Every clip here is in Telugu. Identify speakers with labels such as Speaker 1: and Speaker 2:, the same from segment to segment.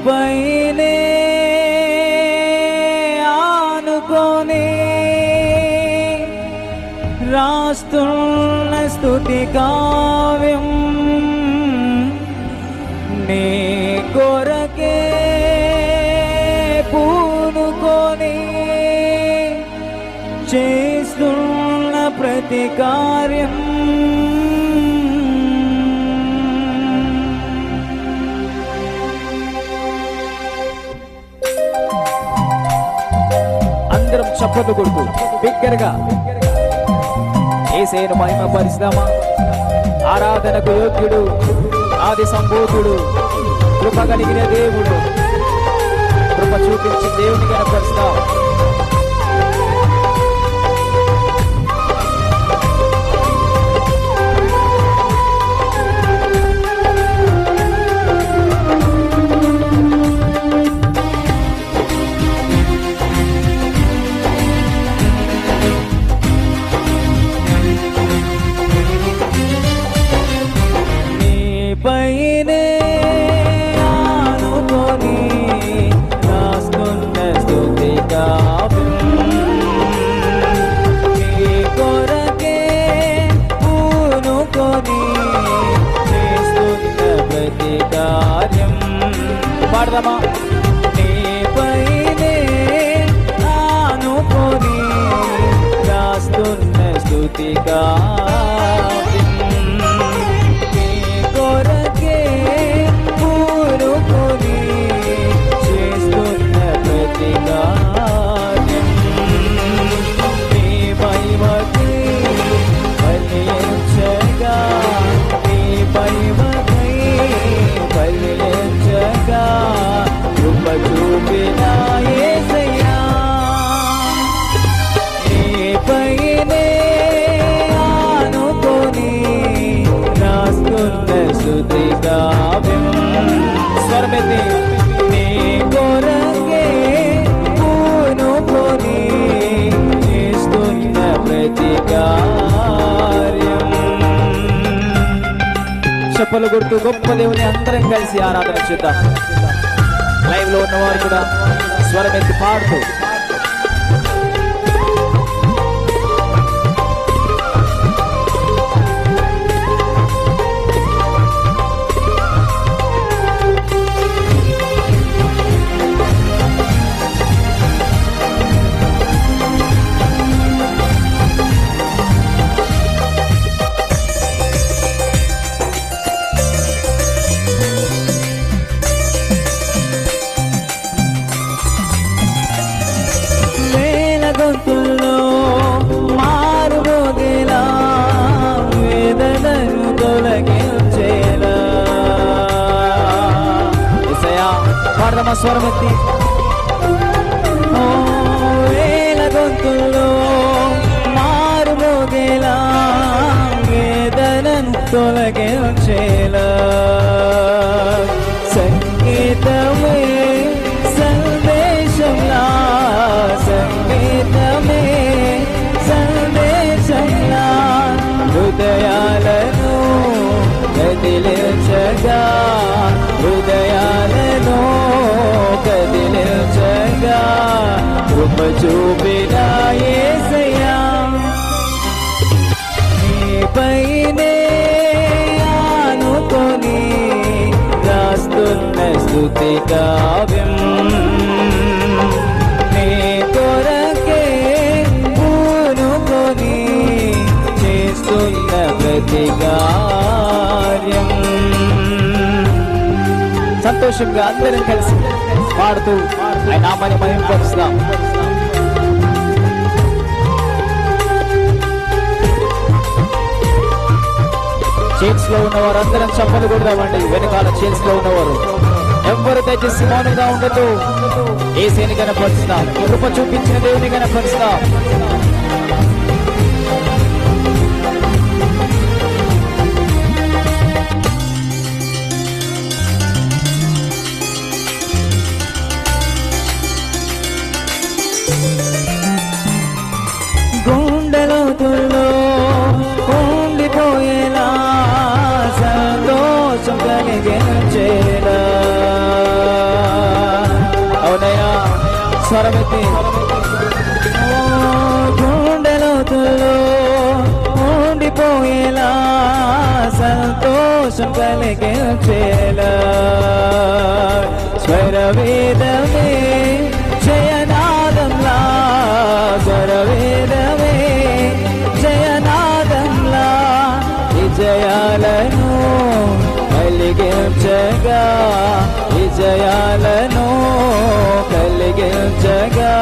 Speaker 1: నీపైనే ఆనుకొని రాస్తున్న స్థుతి కావ్యం నీ కొరకే పూనుకొని చేస్తున్న ప్రతి కార్యం చప్పట్లు కొడుతూ బిగ్గరగా. ఏసేను మహిమ పరిశ్రమ. ఆరాధనకు యోగ్యుడు. ఆది సంభూతుడు. కృప కలిగిన దేవుడు. కృప చూపించి దేవుని కనపరుస్తాం. పాడదామా నీపైనే ఆనుకొని రాస్తున్న స్తుతి రాస్తున్న స్తుతి నీ కొరకే పూనుకొని చేస్తున్న ప్రతి కార్యం చెప్పలు గుర్తు గొప్ప దేవుని అందరం కలిసి ఆరాధన చేద్దాం లైవ్లో ఉన్నవారు కూడా స్వరమెత్తి పాడుతూ వేల గొంతుల్లో మారుమోగేలా వేదనను తొలగించేలా. ఎసయా స్వరమెత్తి వేల గొంతుల్లో మారుమోగేలా వేదనను తొలగించేలా. కృప చూపిన నీపైనే ఆనుకొని రాస్తున్న స్థుతి కావ్యం. నీ కొరకే పూనుకొని చేస్తున్న ప్రతి కార్యం. సంతోషంగా అందరం కలిసి పాడుతూ ఆయన నామాన్ని మహింపరుస్తాం చైన్స్లో ఉన్నవారు అందరం చప్పలు కొడదామండి. వెనకాల చైన్స్లో ఉన్నవారు. ఎవరు దయచేసి మౌనంగా ఉండదు ఏసేని కనపరుస్తాం. కృప చూపించిన దేవుని కనపరుస్తాం. సంతోషం కలిగించేలా స్వరమెత్తి ఓ గుండెలోతుల్లో ఉండిపోయేలా సంతోషం కలిగించేలా. స్వరవేదమే జయనాదంలా స్వరవేదమే జయనాదంలా విజయాలను కలిగించగా విజయాలను కలిగించగా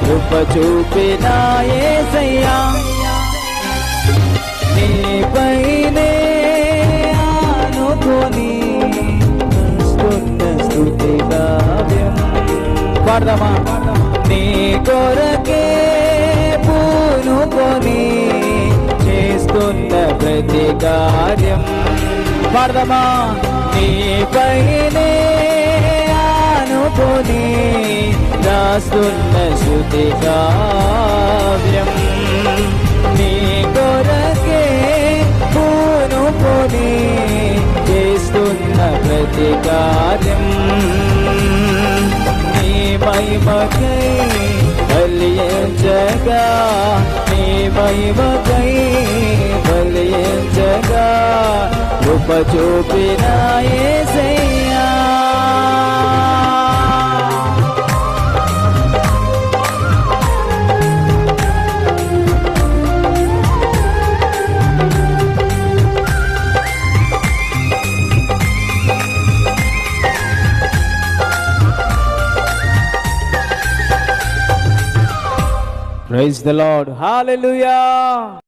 Speaker 1: కృప చూపిన యేసయ్యా నీపైనే ఆనుకొని వస్తున్న స్థుతి కావ్యం పాడదామా? నీ కొరకే పూనుకొని చేస్తున్న ప్రతి కార్యం. పాడదామా నీపైనే ఆనుకొని రాస్తున్న శృతి కావ్యం. నీ కొరకే పూనుకొని చేస్తున్న ప్రతి కార్యం. నీ మహిమకై బలియంచగా నీ మహిమకై కృప చూపిన యేసయ్యా Praise the Lord. Hallelujah.